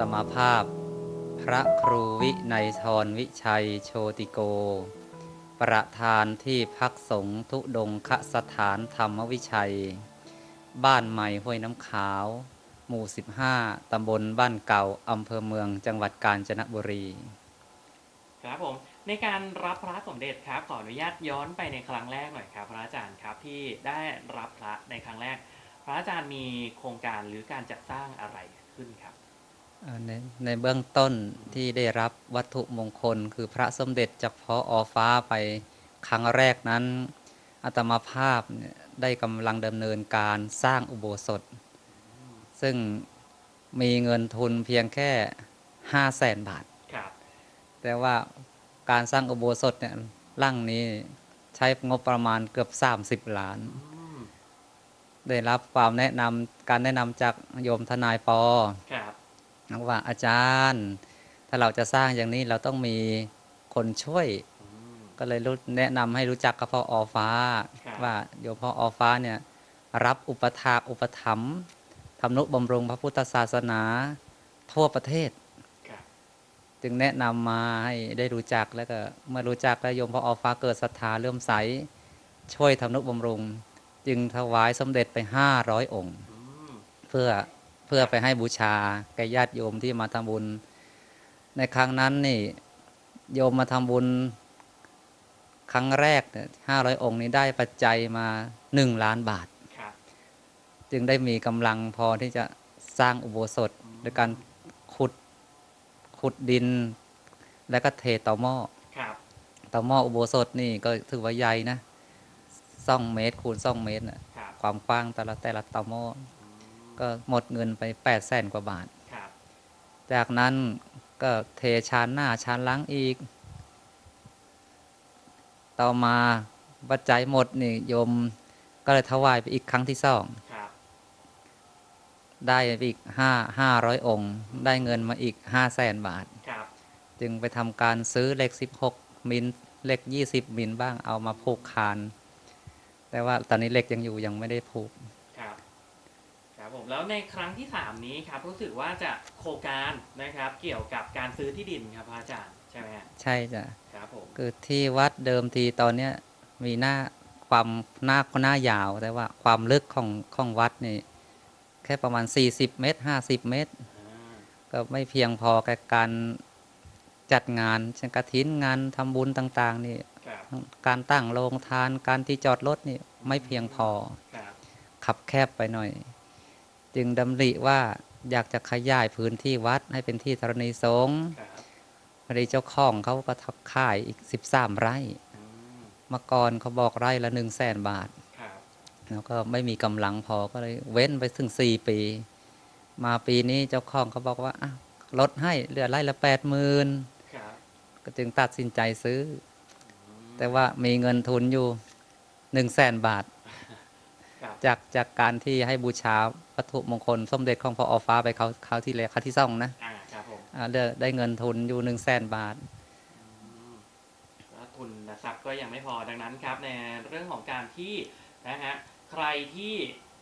ตมาภาพ พระครูวินัยทรวิชัยโชติโก ประธานที่พักสงฆ์ทุดงคสถานธรรมวิชัย บ้านใหม่ห้วยน้ำขาว หมู่ 15 ตำบลบ้านเก่า อำเภอเมืองจังหวัดกาญจนบุรี ครับผมในการรับพระสมเด็จครับขออนุญาตย้อนไปในครั้งแรกหน่อยครับ พระอาจารย์ครับที่ได้รับพระในครั้งแรก พระอาจารย์มีโครงการหรือการจัดสร้างอะไรขึ้นครับ ในในเบื้องต้นที่ได้รับวัตถุมงคล คือพระสมเด็จจากพออฟ้าไปครั้งแรกนั้นอาตมาภาพเนี่ยได้กำลังดำเนินการสร้างอุโบสถ ซึ่งมีเงินทุนเพียงแค่ห้าแสนบาทครับแต่ว่าการสร้างอุโบสถเนี่ยร่างนี้ใช้งบประมาณเกือบ30ล้านอืมได้รับความแนะนำการแนะนำจากโยมทนายปอ ครับว่าอาจารย์ ถ้าเราจะสร้างอย่างนี้เราต้องมีคนช่วยอืมก็เลยรู้แนะนำให้รู้จักกับพ่ออฟ้าครับว่าโยมพ่ออฟ้าเนี่ยรับอุปถากอุปถัมภ์ทำนุบำรุงพระพุทธศาสนาทั่วประเทศครับจึงแนะนำมาให้ได้รู้จักแล้วก็เมื่อรู้จักแล้วโยมพ่ออฟ้าเกิดศรัทธาเลื่อมใส ช่วยทำนุบำรุง จึงถวายสมเด็จไป500องค์อืมเพื่อ เพื่อไปให้บูชาแก่ญาติโยมที่มาทำบุญ ในครั้งนั้นนี่โยมมาทำบุญ ครั้งแรกเนี่ยห้าร้อยองค์นี้ได้ปัจจัยมาหนึ่งล้านบาทครับจึงได้มีกำลังพอที่จะสร้างอุโบสถโดยการขุดขุดดิน แล้วก็เทต่อหม้อครับต่อหม้ออุโบสถนี่ก็ถือว่าใหญ่นะสองเมตรคูณสองเมตรน่ะครับความกว้างแต่ละแต่ละต่อหม้ออืม ก็หมดเงินไป8ปดแสนกว่าบาทครับจากนั้นก็เทชานหน้าชานหล้างอีก ต่อมาปัจจัยหมดนี่โยมก็เลยถวายไปอีกครั้งที่สองครับได้ไปอีกห้าห้าร้อยองค์ ได้เงินมาอีกห้าแสนบาทครับจึงไปทำการซื้อเหล็ก16มิลเหล็ก20มิลบ้างเอามาผูกคาน แต่ว่าตอนนี้เหล็กยังอยู่ยังไม่ได้ผูก ครับครับผมแล้วในครั้งที่สามนี้ครับรู้สึกว่าจะโครงการนะครับเกี่ยวกับการซื้อที่ดินครับพระอาจารย์ใช่ไหมฮะใช่จ้ะครับผมคือที่วัดเดิมทีตอนเนี้ยมีหน้าความหน้าหน้ายาว แต่ว่าความลึกของของวัดนี่แค่ประมาณ 40 เมตร 50 เมตรอ่าก็ไม่เพียงพอกับการจัดงานเช่นกระถินงานทำบุญต่าง ๆ นี่ครับการตั้งโรงทานการที่จอดรถนี่ไม่เพียงพอครับขับแคบไปหน่อย จึงดำริว่าอยากจะขยายพื้นที่วัดให้เป็นที่ธรณีสงฆ์ครับพอดีเจ้าของเขาก็ทับค่ายอีก13ไร่อืมเมื่อก่อนเขาบอกไร่ละ1 0 0 0 0แสนบาทครับแล้วก็ไม่มีกำลังพอก็เลยเว้นไปถึง4ปี มาปีนี้เจ้าของเขาบอกว่าอะลดให้เหลือไร่ละ8 0,000ครับก็จึงตัดสินใจซื้ออืมแต่ว่ามีเงินทุนอยู่1 0 0 0 0แสนบาทครับจากจากการที่ให้บูชา วัตถุมงคลสมเด็จของพระอฟ้าไปเขาเขาวที่แล้วเขาวที่ซ่องนะอ่าครับผมอ่าได้ได้เงินทุนอยู่หนึ่งแสนบาทอืมแล้วทุนทรัพย์ก็ยังไม่พอดังนั้นครับในเรื่องของการที่นะฮะใครที่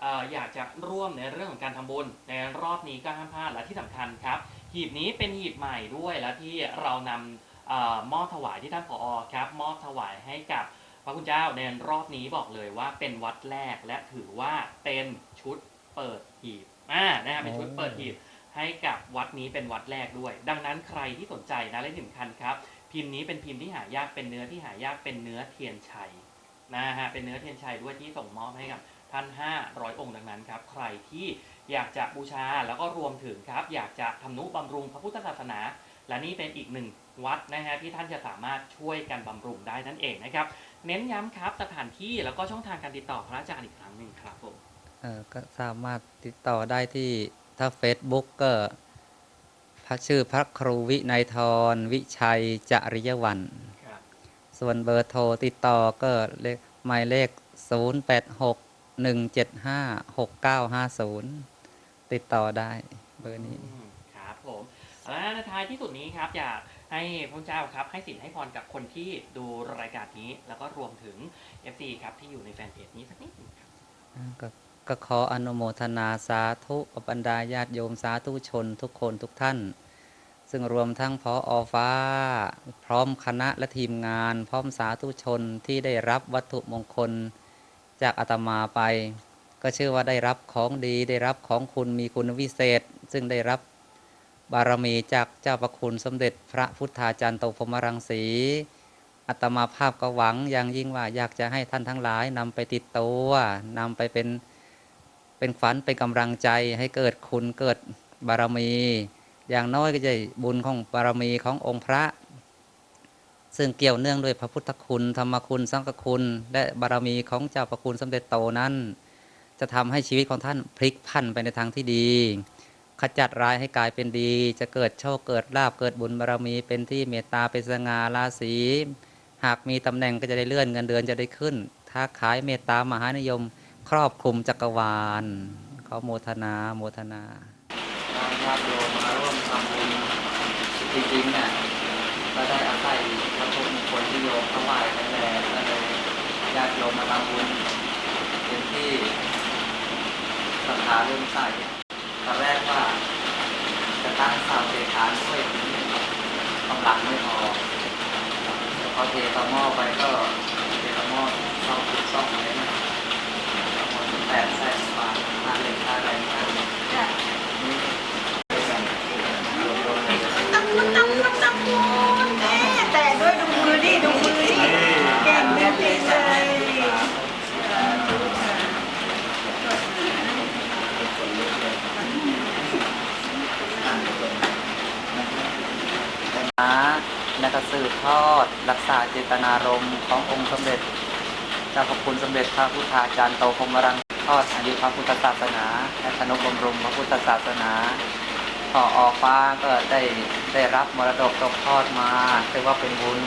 เอ่ออยากจะร่วมในเรื่องของการทำบุญในรอบนี้ก็ห้ามพลาดและที่สำคัญครับ หีบนี้เป็นหีบใหม่ด้วยและที่เรานำเออมอบถวายที่ท่านผอครับ มอบถวายให้กับพระคุณเจ้าในรอบนี้บอกเลยว่าเป็นวัดแรกและถือว่าเป็นชุดเปิด หีบอ่านะฮะเป็นชุดเปิดหีบให้กับวัดนี้เป็นวัดแรกด้วย ดังนั้นใครที่สนใจนะและที่สำคัญครับ พิมพ์นี้เป็นพิมพ์ที่หายากเป็นเนื้อที่หายากเป็นเนื้อเทียนชัยนะฮะเป็นเนื้อเทียนชัยด้วยที่ส่งมอบให้กับท่าน500 องค์ดังนั้นครับ ใครที่อยากจะบูชาแล้วก็รวมถึงครับ อยากจะทำนุบำรุงพระพุทธศาสนา และนี่เป็นอีกหนึ่งวัดนะฮะที่ท่านจะสามารถช่วยกันบำรุงได้นั่นเองนะครับ เน้นย้ำครับสถานที่แล้วก็ช่องทางการติดต่อพระอาจารย์อีกครั้งหนึ่งครับผมเออ ก็สามารถติดต่อได้ที่ถ้า Facebook ก็พระชื่อพระครูวินัยทรวิชัยจริยวันครับส่วนเบอร์โทรติดต่อก็เลขหมายเลข 086 175 6950 ติดต่อได้เบอร์นี้อืมครับผมและในท้ายที่สุดนี้ครับอยากให้พระเจ้าครับ ให้สินให้พรกับคนที่ดูรายการนี้ แล้วก็รวมถึง FC ครับที่อยู่ในแฟนเพจนี้สักนิดหนึงครับ ก็ขออนุโมทนาสาธุกับบรรดาญาติโยมสาธุชนทุกคนทุกท่าน ซึ่งรวมทั้งพออฟ้า พร้อมคณะและทีมงาน พร้อมสาธุชนที่ได้รับวัตถุมงคลจากอาตมาไป ก็เชื่อว่าได้รับของดีได้รับของคุณมีคุณวิเศษ ซึ่งได้รับบารมีจากเจ้าประคุณสมเด็จพระพุทธาจารย์โตพมรังสีอัตมาภาพก็หวังอย่างยิ่งว่าอยากจะให้ท่านทั้งหลายนำไปติดตัวนำไปเป็น เป็นขวัญเป็นกำลังใจให้เกิดคุณเกิดบารมี อย่างน้อยก็จะบุญของบารมีขององค์พระ ซึ่งเกี่ยวเนื่องด้วยพระพุทธคุณธรรมคุณสังฆคุณ และบารมีของเจ้าประคุณสมเด็จโตนั้น จะทำให้ชีวิตของท่านพลิกพันไปในทางที่ดี ขจัดร้ายให้กลายเป็นดี จะเกิดโชคเกิดลาบเกิดบุญบารมีเป็นที่เมตตาเป็นสง่าราศีหากมีตำแหน่งก็จะได้เลื่อนเงินเดือนจะได้ขึ้นถ้าขายเมตตามหานิยม ครอบคลุมจักรวาลเขอโมทนาโมทนาญาติโยมมาร่วมทำบุญจริงๆเนี่ยก็ได้อาศัยพระพุทธมงคลที่โยมถวายนั่นแหละก็เลยญาติโยมมาทำบุญเป็นที่ศรัทธาเริ่มใส่ตอนแรกว่าจะตั้งเสาเทคานด้วยกำลังไม่พอพอเทตะหม้อไปก็เทตะหม้อซ่อมซ่อมเลยนะ แปดแสนบาทค่าเหล็กค่าแรงค่านี่ตำคุณตำคุณตำคุณแม่แต่ด้วยดูมือดิดูมือดิเก่งแม่เพลงเลยนะก็สืบทอด รักษาเจตนารมณ์ขององค์สมเด็จเจ้าพระคุณสมเด็จพระพุทธาจารย์โตพรหมรัง ทอดอายุพระพุทธศาสนาและธนุบำรุงพระพุทธศาสนาพอออกฟ้าก็ได้ได้รับมรดกตกทอดมาถือว่าเป็นบุญ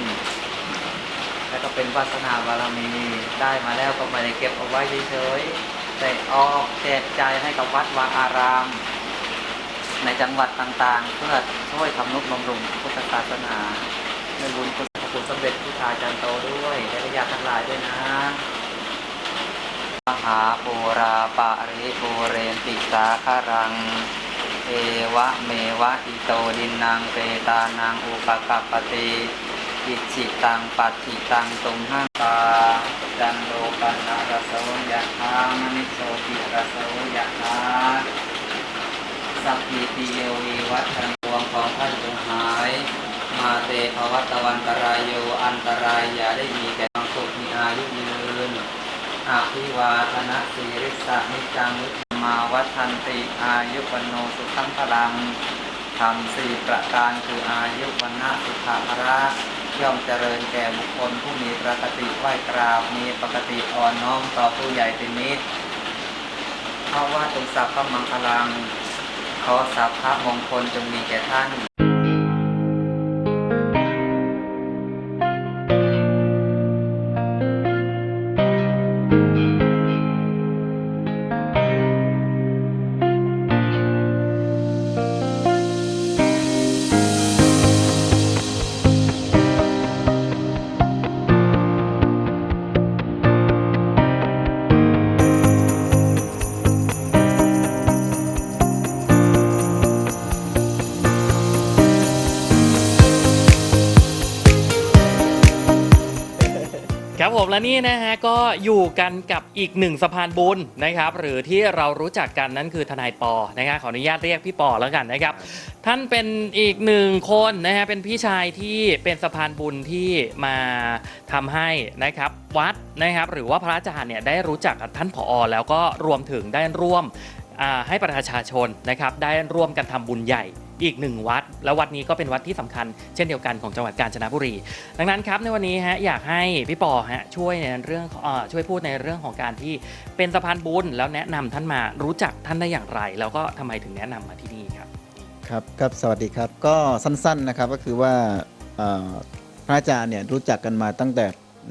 และก็เป็นวาสนาบารมีได้มาแล้วก็ไม่ได้เก็บเอาไว้เฉยๆแต่ออกแจกจ่ายให้กับวัดวาอาราม ในจังหวัดต่างๆ เพื่อช่วยทำนุบำรุงพุทธศาสนาในบุญคุณพระคุณสมเด็จพุทธาจารย์โตด้วยและญาติทั้งหลายด้วยนะ มหาปูราปาริปูเรนติ สาคารัง เอวะเมวะอิโตดินนางเปตานางอุปกัปปติอิจิตังปัตติตังตุมหังตาจันโลปันนะรสโสยะธามนิโสติรสโสยะธาสัพพิติโยวิวัชนดวงของท่านจงหาย มาเตภวัตวันตรายโยอันตรายอย่าได้มีแก่ความสุขมีอายุยืนอาภิวาธนะสีริสะนิจังวุ มาวัชันติอายุวโนสุขังพลังทำสี่ประการคืออายุวันนะสุขภระย่อมเจริญแก่บุคคลผู้มีปกติไหวกราบมีปกติอ่อนน้อมต่อผู้ใหญ่เป็นนิดเพราะว่าตรงสัพพมังคลังขอสัพพะมงคลจงมีแก่ท่าน และนี่นะฮะก็อยู่กันกับอีกหนึ่งสะพานบุญนะครับ หรือที่เรารู้จักกันนั่นคือทนายปอนะครับขออนุญาตเรียกพี่ปอแล้วกันนะครับ ท่านเป็นอีกหนึ่งคนนะฮะเป็นพี่ชายที่เป็นสะพานบุญที่มาทำให้นะครับวัดนะครับ หรือว่าพระอาจารย์เนี่ยได้รู้จักกับท่านผอ แล้วก็รวมถึงได้ร่วมให้ประชาชนนะครับได้ร่วมกันทำบุญใหญ่ อีกหนึ่งวัด แล้ววัดนี้ก็เป็นวัดที่สำคัญเช่นเดียวกันของจังหวัดกาญจนบุรี ดังนั้นครับในวันนี้ฮะอยากให้พี่ปอฮะช่วยในเรื่องเอ่อช่วยพูดในเรื่องของการที่เป็นสะพานบุญแล้วแนะนำท่านมารู้จักท่านได้อย่างไร แล้วก็ทำไมถึงแนะนำมาที่นี่ครับครับครับสวัสดีครับก็สั้นๆนะครับก็คือว่าเอ่อพระอาจารย์เนี่ยรู้จักกันมาตั้งแต่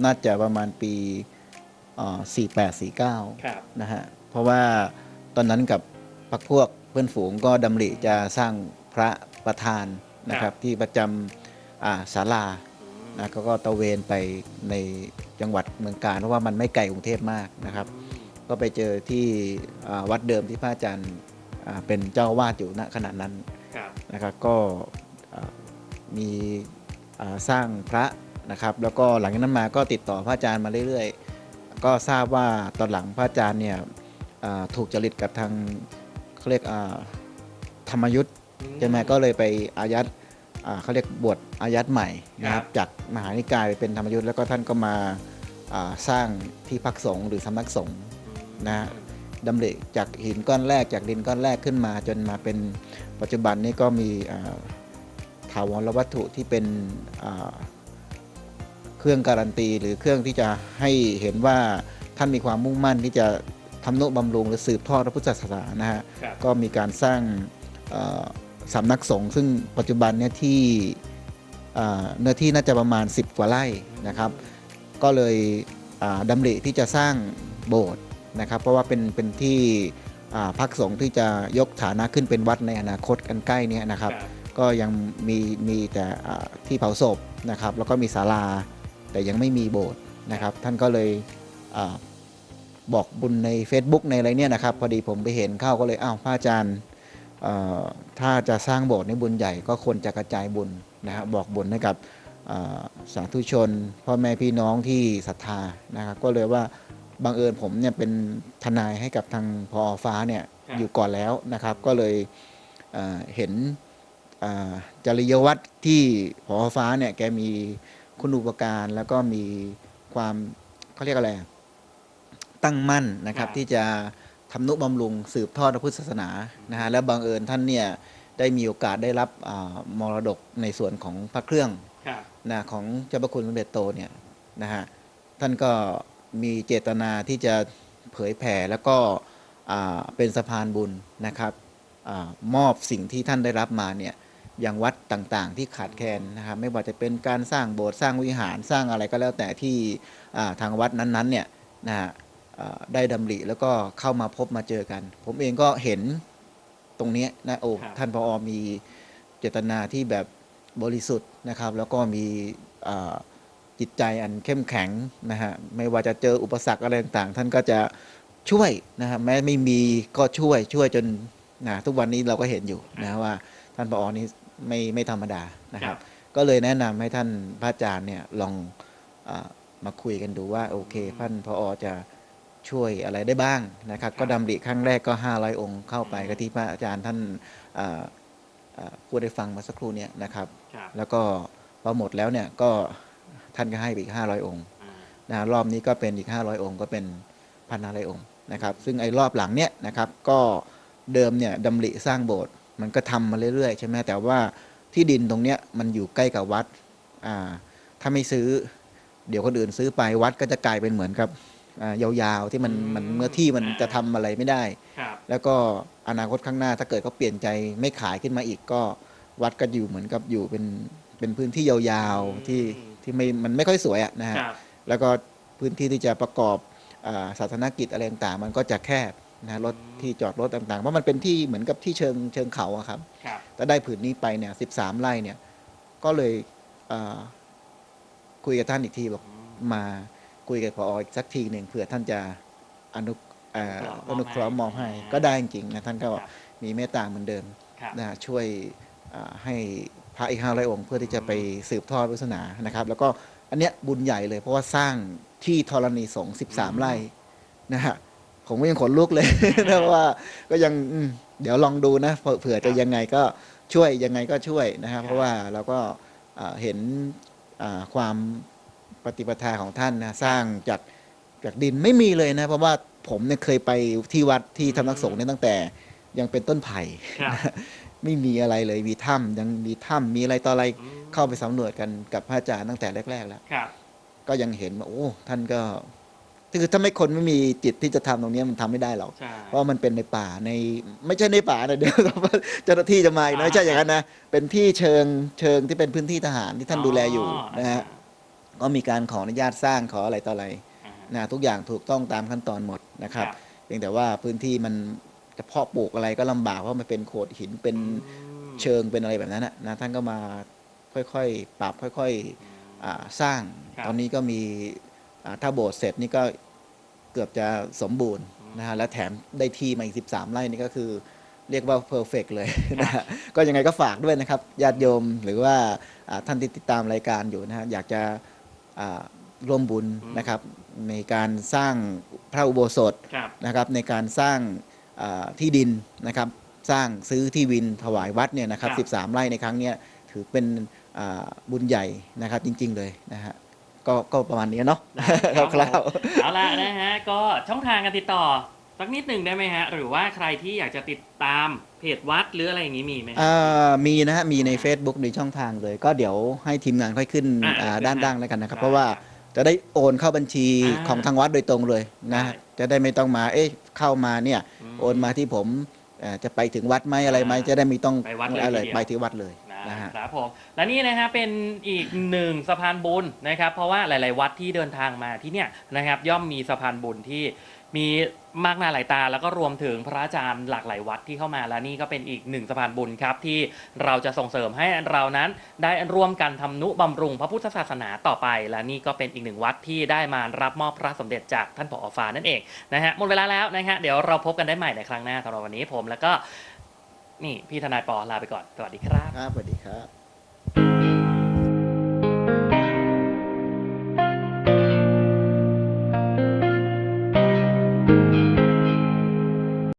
น่าจะประมาณปีเอ่อ48 49ครับนะฮะเพราะว่าตอนนั้นกับพักพวกเพื่อนฝูงก็ดำริจะสร้าง พระประธานนะคครัรับบที่ประจำอ่าศาลาอืมนะก็ก็ตระเวนไปในจังหวัดเมืองการเพราะว่ามันไม่ไกลกรุงเทพมากนะครับ ก็ไปเจอที่อ่าวัดเดิมที่พระอาจารย์อ่าเป็นเจ้าอาวาดอยู่ณขณะนั้นครับนะครับก็อ่ามีอ่าสร้างพระนะครับแล้วก็หลังจากนั้นมาก็ติดต่อพระอาจารย์มาเรื่อยๆ ก็ทราบว่าตอนหลังพระอาจารย์เนี่ยอ่าถูกจริตกับทางเขาเรียกอ่าธรรมยุทธ์ ใช่ไหมก็เลยไปอายัดอ่าเขาเรียกบวชอายัดใหม่นะครับจากมหานิกายไปเป็นธรรมยุทธ์แล้วก็ท่านก็มาอ่าสร้างที่พักสงฆ์หรือสำนักสงฆ์นะดำริจากหินก้อนแรกจากดินก้อนแรกขึ้นมา จนมาเป็นปัจจุบันนี้ก็มีอ่าถาวรวัตถุที่เป็นอ่าเครื่องการันตีหรือเครื่องที่จะให้เห็นว่าท่านมีความมุ่งมั่นที่จะทำนุบำรุงหรือสืบทอดพระพุทธศาสนานะฮะครับก็มีการสร้างเอ่อ สำนักสงฆ์ซึ่งปัจจุบันเนี่ยที่อ่าเนื้อที่น่าจะประมาณ 10 กว่าไร่นะครับ ก็เลยอ่าดำริที่จะสร้างโบสถ์นะครับ เพราะว่าเป็นเป็นที่อ่าพักสงฆ์ที่จะยกฐานะขึ้นเป็นวัดในอนาคตกันใกล้เนี้นะครับ ก็ยังมีมีแต่อ่าที่เผาศพนะครับ แล้วก็มีศาลาแต่ยังไม่มีโบสถ์นะครับ ท่านก็เลยอาบอกบุญใน Facebook ในอะไรเนี่ยนะครับ พอดีผมไปเห็นเข้าก็เลยอ้าวพระอาจารย์เอ่อ ถ้าจะสร้างโบสถ์ในบุญใหญ่ก็ควรจะกระจายบุญนะครับบอกบุญให้กับอ่าสาธุชนพ่อแม่พี่น้องที่ศรัทธานะครับก็เลยว่าบังเอิญผมเนี่ยเป็นทนายให้กับทางพอฟ้าเนี่ยครับอยู่ก่อนแล้วนะครับ ก็เลยเอ่อเห็นอ่าจริยวัตรที่ผอฟ้าเนี่ยแกมีคุณอุปการแล้วก็มีความเขาเรียกอะไรอะตั้งมั่นนะครับครับที่จะ ทำนุบำรุงสืบทอดพระพุทธศาสนานะฮะและบังเอิญท่านเนี่ยได้มีโอกาสได้รับอามรดกในส่วนของพระเครื่องครับนะของเจ้าพระคุณสมเด็จโตเนี่ยนะฮะท่านก็มีเจตนาที่จะเผยแผ่แล้วก็อ่าเป็นสะพานบุญนะครับอามอบสิ่งที่ท่านได้รับมาเนี่ยอย่างวัดต่างๆ ที่ขาดแคลนนะครับไม่ว่าจะเป็นการสร้างโบสถ์สร้างวิหารสร้างอะไรก็แล้วแต่ที่อ่าทางวัดนั้นๆเนี่ยนะฮะอ่า ได้ดำริแล้วก็เข้ามาพบมาเจอกัน ผมเองก็เห็นตรงเนี้ยนะโอ้ครับท่านพอมีเจตนาที่แบบบริสุทธิ์นะครับ แล้วก็มีอ่าจิตใจอันเข้มแข็งนะฮะไม่ว่าจะเจออุปสรรคอะไรต่างๆ ท่านก็จะช่วยนะฮะแม้ไม่มีก็ช่วยช่วยจนนะทุกวันนี้เราก็เห็นอยู่นะว่าท่านปอนี้ไม่ไม่ธรรมดานะครับ ก็เลยแนะนำให้ท่านพระอาจารย์เนี่ยลองอามาคุยกันดูว่าโอเคท่านพอจะ ช่วยอะไรได้บ้างนะครับ ก็ดำริครั้งแรกก็ 500 องค์เข้าไปก็ที่พระอาจารย์ท่านอ่าอ่าพูดได้ฟังมาสักครู่เนี่ยนะครับครับ แล้วก็พอหมดแล้วเนี่ยก็ท่านก็ให้ไปอีก 500 องค์อ่านะรอบนี้ก็เป็นอีก 500 องค์ ก็เป็นพันห้าร้อยองค์นะครับ ซึ่งไอ้รอบหลังเนี่ยนะครับก็เดิมเนี่ยดำริสร้างโบสถ์มันก็ทำมาเรื่อยๆใช่ไหมแต่ว่าที่ดินตรงเนี้ยมันอยู่ใกล้กับวัดอ่าถ้าไม่ซื้อ เดี๋ยวคนอื่นซื้อไปวัดก็จะกลายเป็นเหมือนกับอ่า ยาวๆที่มันมันเมื่อที่มันจะทำอะไรไม่ได้ครับแล้วก็อนาคตข้างหน้าถ้าเกิดเขาเปลี่ยนใจไม่ขายขึ้นมาอีกก็วัดก็อยู่เหมือนกับอยู่เป็นเป็นพื้นที่ยาวๆที่ที่ไม่มันไม่ค่อยสวยอะนะฮะครับแล้วก็พื้นที่ที่จะประกอบอาศาสนกิจอะไรต่างๆมันก็จะแคบนะรถที่จอดรถต่างๆ เพราะมันเป็นที่เหมือนกับที่เชิงเชิงเขาอะครับครับแต่ได้ผืนนี้ไปเนี่ยสิบสามไร่เนี่ยก็เลยอ่าคุยกับท่านอีกทีบอกมา คุยกับพออีกสักทีหนึ่งเผื่อท่านจะอนุเอ่ออนุเคราะห์มอบให้ก็ได้จริงๆนะท่านก็ครับมีเมตตาเหมือนเดิมครับนะฮะช่วยอ่าให้พระอีกห้าร้อยองค์เพื่อที่จะไปสืบทอดพุทธศาสนานะครับ แล้วก็อันเนี้ยบุญใหญ่เลย เพราะว่าสร้างที่ธรณีสงฆ์สิบสามไร่นะฮะผมก็ยังขนลุกเลยนะว่าก็ยังอืมเดี๋ยวลองดูนะเผื่อเผื่อจะยังไงก็ช่วยยังไงก็ช่วยนะครับ เพราะว่าเราก็อ่าเห็นอ่าความ ปฏิปทาของท่านนะสร้างจากจากดินไม่มีเลยนะ เพราะว่าผมเนี่ยเคยไปที่วัดที่ทำนักสงฆ์เนี่ยตั้งแต่ยังเป็นต้นไผ่ครับไม่มีอะไรเลยมีถ้ำยังมีถ้ำมีอะไรต่ออะไรอืมเข้าไปสำรวจกันกับพระอาจารย์ตั้งแต่แรก ๆ แล้วครับก็ยังเห็นว่าโอ้ท่านก็คือถ้าไม่คนไม่มีจิตที่จะทำตรงเนี้ยมันทำไม่ได้หรอกใช่เพราะมันเป็นในป่าในไม่ใช่ในป่านะเดี๋ยวเจ้าหน้าที่จะมาอีกนะไม่ใช่อย่างนั้นนะเป็นที่เชิงเชิงที่เป็นพื้นที่ทหารที่ท่านดูแลอยู่นะฮะ ก็มีการขออนุญาตสร้างขออะไรต่ออะไรอ่านะทุกอย่างถูกต้องตามขั้นตอนหมดนะครับครับ เพียงแต่ว่าพื้นที่มันจะเพาะปลูกอะไรก็ลำบากเพราะมันเป็นโขดหินเป็นอืมเชิงเป็นอะไรแบบนั้นนะนะท่านก็มาค่อยๆปรับค่อยๆอ่าสร้างครับตอนนี้ก็มีอ่าถ้าโบสถ์เสร็จนี่ก็เกือบจะสมบูรณ์นะฮะและแถมได้ที่มาอีก 13 ไร่นี่ก็คือเรียกว่าเพอร์เฟกเลยนะฮะก็ยังไงก็ฝากด้วยนะครับญาติโยมหรือว่าอ่าท่านที่ติดตามรายการอยู่นะฮะอยากจะอ่า ร่วมบุญอืมนะครับในการสร้างพระอุโบสถครับนะครับในการสร้างอ่าที่ดินนะครับสร้างซื้อที่วินถวายวัดเนี่ยนะครับครับ13 ไร่ในครั้งเนี้ยถือเป็นอ่าบุญใหญ่นะครับจริง ๆ เลยนะฮะก็ก็ประมาณนี้เนาะครับคร่าวเอาละนะฮะก็ช่องทางการติดต่อ สักนิดหนึ่งได้ไหมฮะ หรือว่าใครที่อยากจะติดตามเพจวัดหรืออะไรอย่างนี้มีไหมๆฮะอ่ามีนะฮะ มีใน Facebook ในช่องทางเลย ก็เดี๋ยวให้ทีมงานค่อยขึ้นอ่าอ่าขึ้นด้านให้ล่างแล้วกันนะครับได้เพราะว่าครับจะได้โอนเข้าบัญชีอ่าของทางวัดโดยตรงเลยนะ ได้จะได้ไม่ต้องมา เอ๊ะ เข้ามาเนี่ยมโอนมาที่ผมเอ่อจะไปถึงวัดไหมอะไรไหมอ่าจะได้ไม่ต้องไปวัดเลยอะไรทีเดียว ไปที่วัดเลยนะนะฮะ ครับผมและนี่นะฮะเป็นอีกหนึ่งสะพานบุญนะครับ เพราะว่าหลาย ๆ วัดที่เดินทางมาที่เนี่ยนะครับ ย่อมมีสะพานบุญที่ มีมากหน้าหลายตาแล้วก็รวมถึงพระอาจารย์หลากหลายวัดที่เข้ามาและนี่ก็เป็นอีกหนึ่งสะพานบุญครับ ที่เราจะส่งเสริมให้เรานั้นได้ร่วมกันทำนุบำรุงพระพุทธศาสนาต่อไป และนี่ก็เป็นอีกหนึ่งวัดที่ได้มารับมอบพระสมเด็จจากท่านผอฟ้านั่นเองนะฮะหมดเวลาแล้วนะฮะเดี๋ยวเราพบกันได้ใหม่ในครั้งหน้าสำหรับวันนี้ผมแล้วก็นี่พี่ทนายปอลาไปก่อนสวัสดีครับครับสวัสดีครับ